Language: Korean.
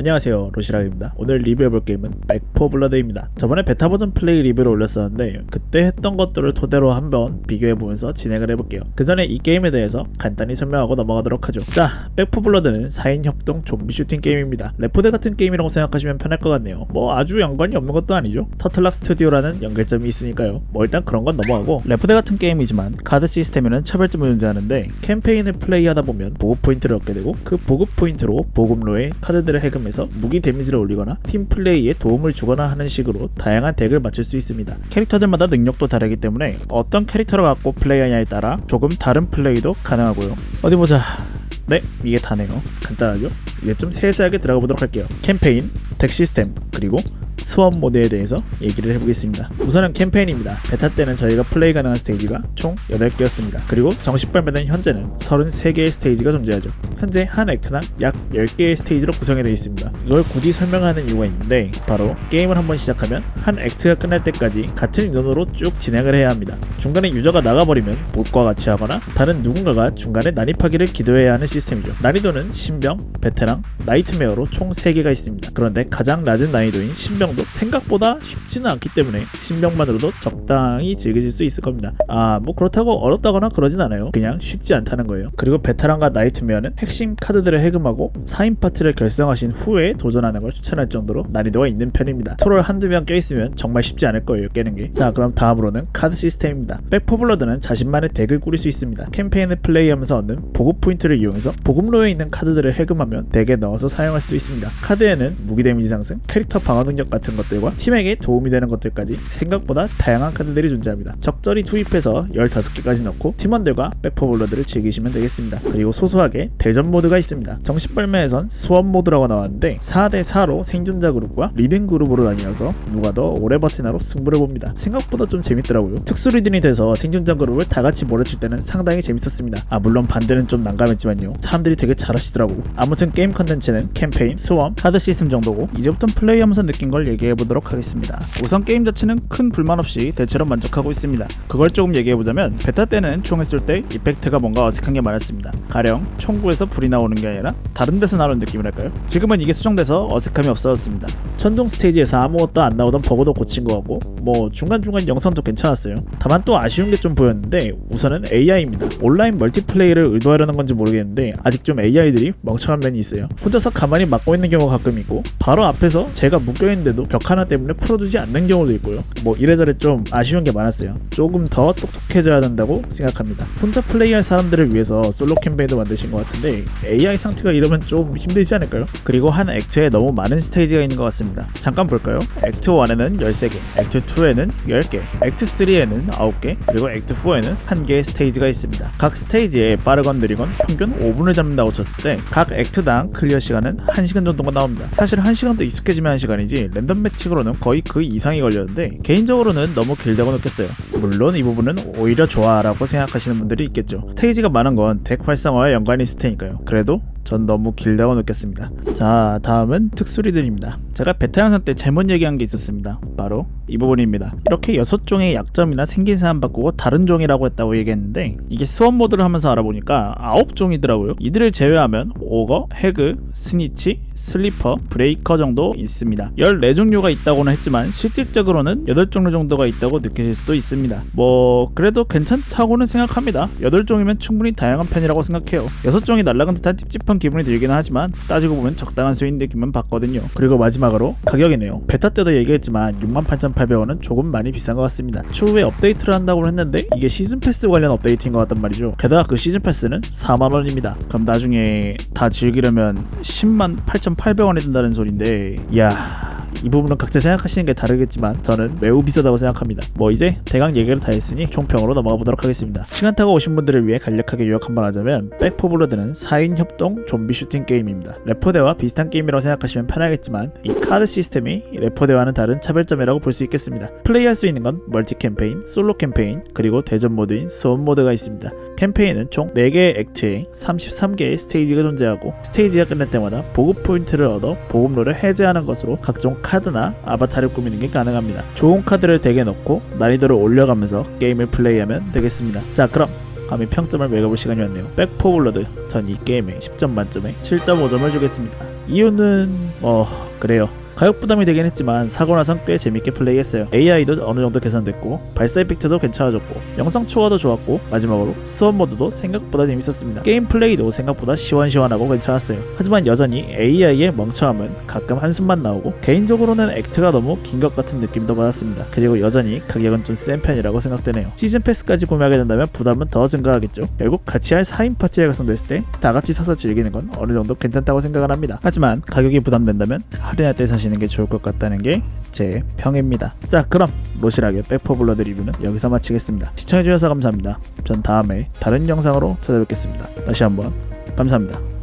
안녕하세요 로시락입니다. 오늘 리뷰해볼 게임은 백포블러드입니다. 저번에 베타 버전 플레이 리뷰를 올렸었는데 그때 했던 것들을 토대로 한번 비교해보면서 진행을 해볼게요. 그 전에 이 게임에 대해서 간단히 설명하고 넘어가도록 하죠. 자 백포블러드는 4인 협동 좀비 슈팅 게임입니다. 레포드 같은 게임이라고 생각하시면 편할 것 같네요. 뭐 아주 연관이 없는 것도 아니죠? 터틀락 스튜디오라는 연결점이 있으니까요. 뭐 일단 그런 건 넘어가고. 레포드 같은 게임이지만 카드 시스템에는 차별점을 존재하는데 캠페인을 플레이하다 보면 보급 포인트를 얻게 되고 그 보급 포인트로 보급로에 카드들을 해금해 서 무기 데미지를 올리거나 팀 플레이에 도움을 주거나 하는 식으로 다양한 덱을 맞출 수 있습니다. 캐릭터들마다 능력도 다르기 때문에 어떤 캐릭터를 갖고 플레이하냐에 따라 조금 다른 플레이도 가능하고요. 어디 보자. 네, 이게 다네요. 간단하죠? 이제 좀 세세하게 들어가 보도록 할게요. 캠페인, 덱 시스템, 그리고 수업 모드에 대해서 얘기를 해보겠습니다. 우선은 캠페인입니다. 베타 때는 저희가 플레이 가능한 스테이지가 총 8개였습니다. 그리고 정식 발매된 현재는 33개의 스테이지가 존재하죠. 현재 한 액트당 약 10개의 스테이지로 구성이 되어 있습니다. 이걸 굳이 설명하는 이유가 있는데 바로 게임을 한번 시작하면 한 액트가 끝날 때까지 같은 인원으로 쭉 진행을 해야 합니다. 중간에 유저가 나가버리면 못과 같이 하거나 다른 누군가가 중간에 난입하기를 기도해야 하는 시스템이죠. 난이도는 신병, 베테랑, 나이트메어로 총 3개가 있습니다. 그런데 가장 낮은 난이도인 신병도 생각보다 쉽 지는 않기 때문에 신병만으로도 적당히 즐기실 수 있을 겁니다. 아, 뭐 그렇다고 어렵다거나 그러진 않아요. 그냥 쉽지 않다는 거예요. 그리고 베테랑과 나이트메어는 핵심 카드들을 해금하고 4인 파트를 결성하신 후에 도전하는 걸 추천할 정도로 난이도가 있는 편입니다. 트롤 한두 명 껴있으면 정말 쉽지 않을 거예요, 깨는 게. 자, 그럼 다음으로는 카드 시스템입니다. 백포블러드는 자신만의 덱을 꾸릴 수 있습니다. 캠페인을 플레이하면서 얻는 보급 포인트를 이용해서 보급로에 있는 카드들을 해금하면 덱에 넣어서 사용할 수 있습니다. 카드에는 무기 데미지 상승, 캐릭터 방어 능력 같은 것들과 팀에게 도움 이 되는 것들까지 생각보다 다양한 카드들이 존재합니다. 적절히 투입해서 15개까지 넣고 팀원들과 백포블러드를 즐기시면 되겠습니다. 그리고 소소하게 대전 모드가 있습니다. 정식 발매에선 수업 모드라고 나왔는데 4대4로 생존자 그룹과 리딩 그룹으로 나뉘어서 누가 더 오래 버티나로 승부를 봅니다. 생각보다 좀 재밌더라고요. 특수 리딩이 돼서 생존자 그룹을 다 같이 몰아칠 때는 상당히 재밌었습니다. 아 물론 반대는 좀 난감했지만요. 사람들이 되게 잘하시더라고. 아무튼 게임 컨텐츠는 캠페인, 수험, 카드 시스템 정도고 이제부터 플레이하면서 느낀 걸 얘기해 보도록 하겠습니다. 우선 게임 자체는 큰 불만 없이 대체로 만족하고 있습니다. 그걸 조금 얘기해 보자면 베타 때는 총 했을 때 이펙트가 뭔가 어색한 게 많았습니다. 가령 총구에서 불이 나오는 게 아니라 다른 데서 나오는 느낌이랄까요? 지금은 이게 수정돼서 어색함이 없어졌습니다. 천둥 스테이지에서 아무것도 안 나오던 버그도 고친 거 같고 뭐 중간중간 영상도 괜찮았어요. 다만 또 아쉬운 게 좀 보였는데 우선은 AI입니다. 온라인 멀티플레이를 의도하려는 건지 모르겠는데 아직 좀 AI들이 멍청한 면이 있어요. 혼자서 가만히 막고 있는 경우가 가끔 있고 바로 앞에서 제가 묶여 있는데도 벽 하나 때문에 풀어두지 않는 경우도 있고요. 뭐 이래저래 좀 아쉬운 게 많았어요. 조금 더 똑똑해져야 된다고 생각합니다. 혼자 플레이할 사람들을 위해서 솔로 캠페인도 만드신 것 같은데 AI 상태가 이러면 좀 힘들지 않을까요? 그리고 한 액트에 너무 많은 스테이지가 있는 것 같습니다. 잠깐 볼까요? 액트 1에는 13개, 액트 2에는 10개, 액트 3에는 9개, 그리고 액트 4에는 1개의 스테이지가 있습니다. 각 스테이지에 빠르건 느리건 평균 5분을 잡는다고 쳤을 때 각 액트당 클리어 시간은 1시간 정도가 나옵니다. 사실 1시간도 익숙해지면 1시간이지 랜덤 매칭으로는 거의 그 이상이 걸렸는데 개인적으로는 너무 길다고 느꼈어요. 물론 이 부분은 오히려 좋아라고 생각하시는 분들이 있겠죠. 스테이지가 많은 건 덱 활성화와 연관이 있을 테니까요. 그래도 전 너무 길다고 느꼈습니다. 자, 다음은 특수리들입니다. 제가 베타 영상 때 잘못 얘기한 게 있었습니다. 바로 이 부분입니다. 이렇게 여섯 종의 약점이나 생긴 사람 바꾸고 다른 종이라고 했다고 얘기했는데 이게 수업 모드를 하면서 알아보니까 아홉 종이더라고요. 이들을 제외하면 오거, 해그, 스니치, 슬리퍼, 브레이커 정도 있습니다. 14종류가 있다고는 했지만 실질적으로는 8종류 정도가 있다고 느끼실 수도 있습니다. 뭐 그래도 괜찮다고는 생각합니다. 8종이면 충분히 다양한 편이라고 생각해요. 6종이 날라간 듯한 찝찝한 기분이 들기는 하지만 따지고 보면 적당한 수인 느낌은 받거든요. 그리고 마지막으로 가격이네요. 베타 때도 얘기했지만 68,800원은 조금 많이 비싼 것 같습니다. 추후에 업데이트를 한다고 했는데 이게 시즌 패스 관련 업데이트인 것 같단 말이죠. 게다가 그 시즌 패스는 4만 원입니다. 그럼 나중에 다 즐기려면 10만 8,800원이 든다는 소린데, 이야. 이 부분은 각자 생각하시는 게 다르겠지만 저는 매우 비싸다고 생각합니다. 뭐 이제 대강 얘기를 다 했으니 총평으로 넘어가 보도록 하겠습니다. 시간 타고 오신 분들을 위해 간략하게 요약 한번 하자면 백포블러드는 4인 협동 좀비 슈팅 게임입니다. 레포대와 비슷한 게임이라고 생각하시면 편하겠지만 이 카드 시스템이 레포대와는 다른 차별점이라고 볼 수 있겠습니다. 플레이할 수 있는 건 멀티 캠페인, 솔로 캠페인, 그리고 대전 모드인 수업 모드가 있습니다. 캠페인은 총 4개의 액트에 33개의 스테이지가 존재하고 스테이지가 끝날 때마다 보급 포인트를 얻어 보급로를 해제하는 것으로 각종 카드나 아바타를 꾸미는 게 가능합니다. 좋은 카드를 덱에 넣고 난이도를 올려가면서 게임을 플레이하면 되겠습니다. 자 그럼 감히 평점을 매겨볼 시간이 왔네요. 백포블러드 전 이 게임에 10점 만점에 7.5점을 주겠습니다. 이유는 뭐 그래요. 가격 부담이 되긴 했지만 사고 나선 꽤 재밌게 플레이했어요. AI도 어느 정도 개선됐고 발사 이펙트도 괜찮아졌고 영상 초과도 좋았고 마지막으로 수업 모드도 생각보다 재밌었습니다. 게임 플레이도 생각보다 시원시원하고 괜찮았어요. 하지만 여전히 AI의 멍청함은 가끔 한숨만 나오고 개인적으로는 액트가 너무 긴 것 같은 느낌도 받았습니다. 그리고 여전히 가격은 좀 센 편이라고 생각되네요. 시즌 패스까지 구매하게 된다면 부담은 더 증가하겠죠. 결국 같이 할 4인 파티가 가성됐을 때 다 같이 사서 즐기는 건 어느 정도 괜찮다고 생각을 합니다. 하지만 가격이 부담된다면 할인할 때 사시는 게 좋을 것 같다는 게 제 평입니다. 자 그럼 로시락의 백퍼블러드 리뷰는 여기서 마치겠습니다. 시청해주셔서 감사합니다. 전 다음에 다른 영상으로 찾아뵙겠습니다. 다시 한번 감사합니다.